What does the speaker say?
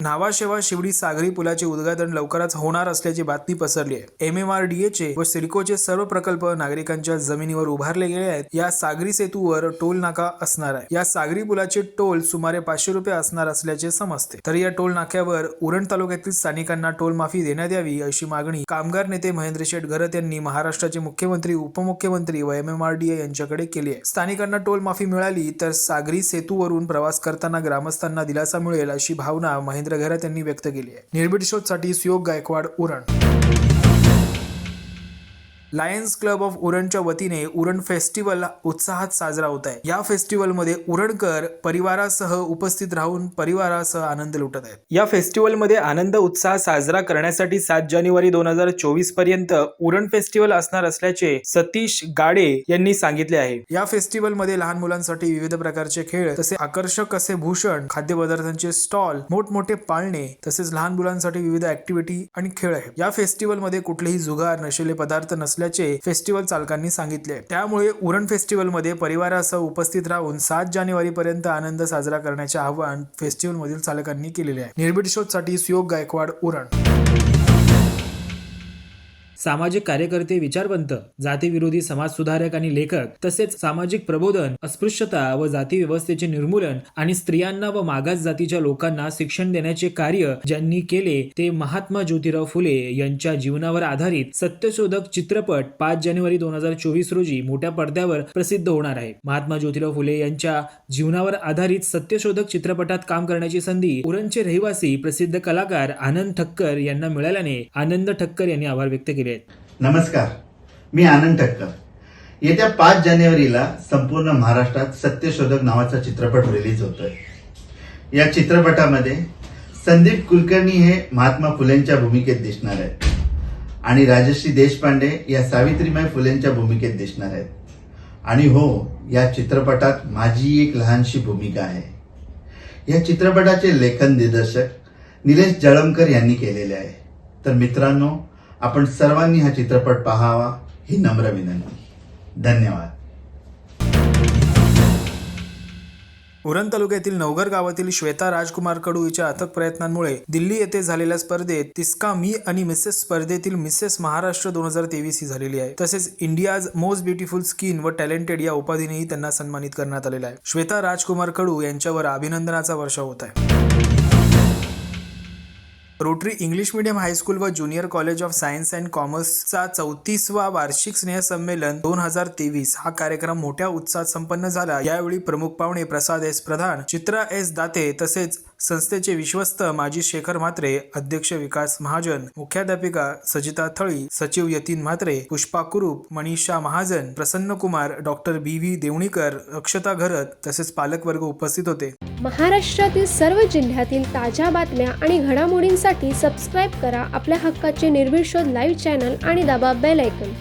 न्हावाशेवा शिवडी सागरी पुलाचे उद्घाटन लवकरच होणार असल्याची बातमी पसरली आहे. एम एम आर डी एचे व सिडकोचे सर्व प्रकल्प नागरिकांच्या जमिनीवर उभारले गेले आहेत. या सागरी सेतूवर टोल नाका असणार आहे. या सागरी पुलाचे टोल सुमारे पाचशे रुपये असणार असल्याचे समजते. तर या टोल नाक्यावर उरण तालुक्यातील स्थानिकांना टोल माफी देण्यात यावी अशी मागणी कामगार नेते महेंद्र शेठ घरत यांनी महाराष्ट्राचे मुख्यमंत्री उपमुख्यमंत्री व M M R D A यांच्याकडे केली आहे. स्थानिकांना टोल माफी मिळाली तर सागरी सेतूवरून प्रवास करताना ग्रामस्थांना दिलासा मिळेल अशी भावना महेंद्र घरात यांनी व्यक्त केली आहे. निर्भीड शोधसाठी Suyog Gaikwad Uran lions club of उरणच्या वतीने उरण फेस्टिवल उत्साहात साजरा होत आहे. या फेस्टिवलमध्ये उरणकर परिवारासह उपस्थित राहून परिवारासह आनंद लुटत आहेत. या फेस्टिवलमध्ये आनंद उत्साह साजरा करण्यासाठी सात जानेवारी दोन हजार चोवीसपर्यंत उरण फेस्टिवल असणार असल्याचे सतीश गाडे यांनी सांगितले आहे. या फेस्टिवलमध्ये लहान मुलांसाठी विविध प्रकारचे खेळ तसे आकर्षक असे भूषण खाद्यपदार्थांचे स्टॉल मोठमोठे पाळणे तसेच लहान मुलांसाठी विविध ऍक्टिव्हिटी आणि खेळ आहे या फेस्टिवलमध्ये कुठलेही जुगार नशिले पदार्थ असल्याचे फेस्टिवल चालकांनी सांगितले. त्यामुळे उरण फेस्टिवलमध्ये परिवारासह उपस्थित राहून सात जानेवारी पर्यंत आनंद साजरा करण्याचे आवाहन फेस्टिवल मधील चालकांनी केलेले आहे. निर्भीड शोधसाठी सुयोग गायकवाड उरण सामाजिक कार्यकर्ते विचारवंत जातीविरोधी समाजसुधारक आणि लेखक तसेच सामाजिक प्रबोधन अस्पृश्यता व जाती व्यवस्थेचे निर्मूलन आणि स्त्रियांना व मागास जातीच्या लोकांना शिक्षण देण्याचे कार्य ज्यांनी केले ते महात्मा ज्योतिराव फुले यांच्या जीवनावर आधारित सत्यशोधक चित्रपट पाच जानेवारी दोन हजार चोवीस रोजी मोठ्या पडद्यावर प्रसिद्ध होणार आहे. महात्मा ज्योतिराव फुले यांच्या जीवनावर आधारित सत्यशोधक चित्रपटात काम करण्याची संधी उरणचे रहिवासी प्रसिद्ध कलाकार आनंद ठक्कर यांना मिळाल्याने आनंद ठक्कर यांनी आभार व्यक्त केले. आहेत. नमस्कार मी आनंद ठक्कर येत्या पाच जानेवारीला संपूर्ण महाराष्ट्रात सत्यशोधक नावाचा चित्रपट रिलीज होतोय. या चित्रपटामध्ये संदीप कुलकर्णी हे महात्मा फुलेंच्या भूमिकेत दिसणार आहेत आणि राजश्री देशपांडे या सावित्रीबाई फुलेंच्या भूमिकेत दिसणार आहेत. आणि हो या चित्रपटात माझी एक लहानशी भूमिका आहे. या चित्रपटाचे लेखन दिग्दर्शक निलेश जळमकर यांनी केलेले आहे. तर मित्रांनो आपण सर्वांनी हा चित्रपट पाहावा ही नम्र विनंती. धन्यवाद. उरण तालुक्यातील नवघर गावातील श्वेता राजकुमार कडू हिच्या अथक प्रयत्नांमुळे दिल्ली येथे झालेल्या स्पर्धेत तिस्का मी आणि मिसेस स्पर्धेतील मिसेस महाराष्ट्र दोन हजार तेवीस ही झालेली आहे. तसेच इंडियाज मोस्ट ब्युटिफुल स्किन व टॅलेंटेड या उपाधीनेही त्यांना सन्मानित करण्यात आलेला आहे. श्वेता राजकुमार कडू यांच्यावर अभिनंदनाचा वर्षाव होत आहे. Rotary English medium high school व junior college of science and कॉमर्सचा चौतीसवा वार्षिक स्नेहसंमेलन दोन हजार तेवीस हा कार्यक्रम मोठ्या उत्साहात संपन्न झाला. यावेळी प्रमुख पाहुणे प्रसाद एस. प्रधान चित्रा एस. दाते तसेच संस्थेचे विश्वस्त माजी शेखर म्हात्रे अध्यक्ष विकास महाजन मुख्याध्यापिका सजिता थळी सचिव Yatin Mhatre Pushpa Kurup Manisha Mahajan Prasanna Kumar doctor B V Devanikar Akshata Gharat तसेच पालकवर्ग उपस्थित होते. महाराष्ट्रातील सर्व जिल्ह्यातील ताज्या बातम्या आणि घडामोडींसाठी सबस्क्राईब करा आपल्या हक्काचे निर्भीड शोध लाईव्ह चॅनल आणि दाबा बेल ऐकन